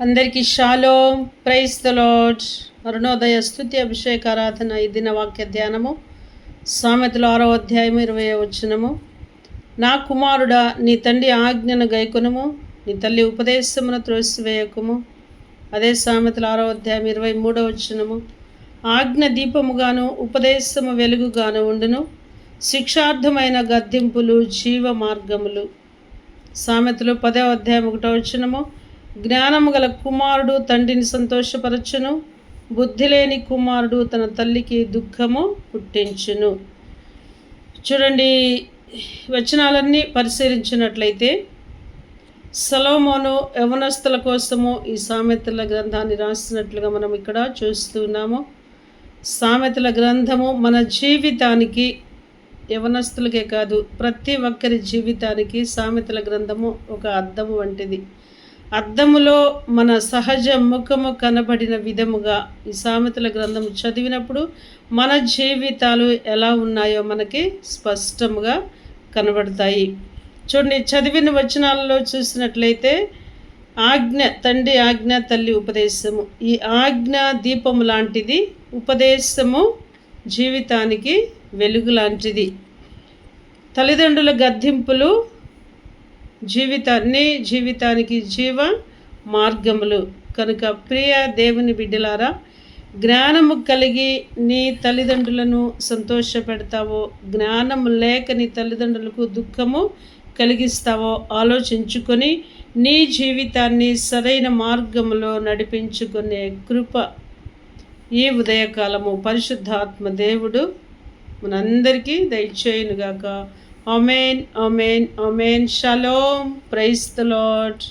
అందరికీ shallow. Price Arunodaya స్తుతి అభిషేక ఆరాధన ఈ దిన వాక్య ధ్యానము. సామెతలు ఆరో అధ్యాయం ఇరవై వచనము. నా కుమారుడా నీ తండ్రి ఆజ్ఞను గైకునము. నీ తల్లి ఉపదేశమును త్రోసివేయకుము. అదే సామెతలు ఆరో అధ్యాయం ఇరవై మూడో వచనము. ఆజ్ఞ దీపముగాను ఉపదేశము వెలుగుగాను ఉండును. శిక్షార్థమైన గద్దింపులు జీవ మార్గములు. సామెతలు పదో అధ్యాయం ఒకటో వచనము. జ్ఞానము గల కుమారుడు తండ్రిని సంతోషపరచును. బుద్ధి లేని కుమారుడు తన తల్లికి దుఃఖము పుట్టించును. చూడండి వచనాలన్నీ పరిశీలించినట్లయితే సలోమోను యవనస్తుల కోసము ఈ సామెతల గ్రంథాన్ని రాసినట్లుగా మనం ఇక్కడ చూస్తున్నాము సామెతల గ్రంథము మన జీవితానికి యవనస్తులకే కాదు ప్రతి ఒక్కరి జీవితానికి సామెతల గ్రంథము ఒక అద్దము వంటిది. అద్దములో మన సహజ ముఖము కనబడిన విధముగా ఈ సామెతల గ్రంథం చదివినప్పుడు మన జీవితాలు ఎలా ఉన్నాయో మనకి స్పష్టముగా కనబడతాయి. చూడండి చదివిన వచనాలలో చూసినట్లయితే ఆజ్ఞ తండ్రి ఆజ్ఞ తల్లి ఉపదేశము. ఈ ఆజ్ఞ దీపము లాంటిది ఉపదేశము జీవితానికి వెలుగు లాంటిది. తల్లిదండ్రుల గద్దింపులు జీవితాన్ని జీవితానికి జీవ మార్గములు. కనుక ప్రియ దేవుని బిడ్డలారా జ్ఞానము కలిగి నీ తల్లిదండ్రులను సంతోషపెడతావో జ్ఞానము లేక నీ తల్లిదండ్రులకు దుఃఖము కలిగిస్తావో ఆలోచించుకొని నీ జీవితాన్ని సరైన మార్గంలో నడిపించుకునే కృప ఈ ఉదయకాలము పరిశుద్ధాత్మ దేవుడు మనందరికీ దయచేయునుగాక. Amen, Amen, Amen. Shalom. Praise the Lord.